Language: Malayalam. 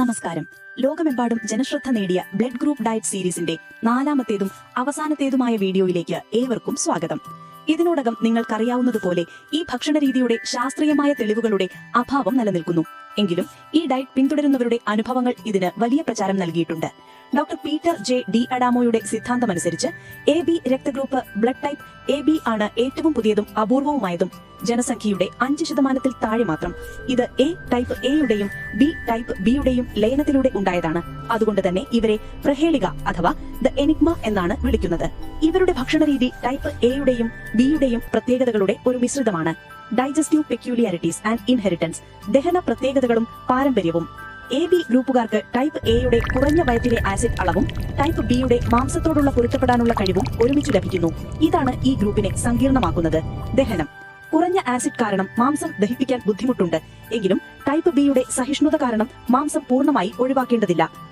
നമസ്കാരം. ലോകമെമ്പാടും ജനശ്രദ്ധ നേടിയ ബ്ലഡ് ഗ്രൂപ്പ് ഡയറ്റ് സീരീസിന്റെ നാലാമത്തേതും അവസാനത്തേതുമായ വീഡിയോയിലേക്ക് ഏവർക്കും സ്വാഗതം. ഇതിനോടകം നിങ്ങൾക്കറിയാവുന്നതുപോലെ ഈ ഭക്ഷണരീതിയുടെ ശാസ്ത്രീയമായ തെളിവുകളുടെ അഭാവം നിലനിൽക്കുന്നു. എങ്കിലും ഈ ഡയറ്റ് പിന്തുടരുന്നവരുടെ അനുഭവങ്ങൾ ഇതിന് വലിയ പ്രചാരം നൽകിയിട്ടുണ്ട്. ഡോക്ടർ പീറ്റർ ജെ ഡി അഡാമോയുടെ സിദ്ധാന്തമനുസരിച്ച് എ ബി രക്തഗ്രൂപ്പ് ബ്ലഡ് ടൈപ്പ് എ ബി ആണ് ഏറ്റവും പുതിയതും അപൂർവവുമായതും. ജനസംഖ്യയുടെ അഞ്ച് ശതമാനത്തിൽ താഴെ മാത്രം. ഇത് എ ടൈപ്പ് എയുടെയും ബി ടൈപ്പ് ബിയുടെയും ലയനത്തിലൂടെ ഉണ്ടായതാണ്. അതുകൊണ്ട് തന്നെ ഇവരെ പ്രഹേളിക അഥവാ ദ എനിഗ്മ എന്നാണ് വിളിക്കുന്നത്. ഇവരുടെ ഭക്ഷണരീതി ടൈപ്പ് എയുടെയും ബിയുടെയും പ്രത്യേകതകളുടെ ഒരു മിശ്രിതമാണ്. ഡൈജസ്റ്റീവ് പെക്യൂലിയാരിറ്റീസ് ആൻഡ് ഇൻഹെറിറ്റൻസ് ദഹന പ്രത്യേകതകളും പാരമ്പര്യവും. എ ബി ഗ്രൂപ്പുകാർക്ക് ടൈപ്പ് എയുടെ കുറഞ്ഞ വയറ്റിലെ ആസിഡ് അളവും ടൈപ്പ് ബിയുടെ മാംസത്തോടുള്ള പൊരുത്തപ്പെടാനുള്ള കഴിവും ഒരുമിച്ച് ലഭിക്കുന്നു. ഇതാണ് ഈ ഗ്രൂപ്പിനെ സങ്കീർണമാക്കുന്നത്. ദഹനം. കുറഞ്ഞ ആസിഡ് കാരണം മാംസം ദഹിപ്പിക്കാൻ ബുദ്ധിമുട്ടുണ്ട്. എങ്കിലും ടൈപ്പ് ബിയുടെ സഹിഷ്ണുത കാരണം മാംസം പൂർണമായി ഒഴിവാക്കേണ്ടതില്ല.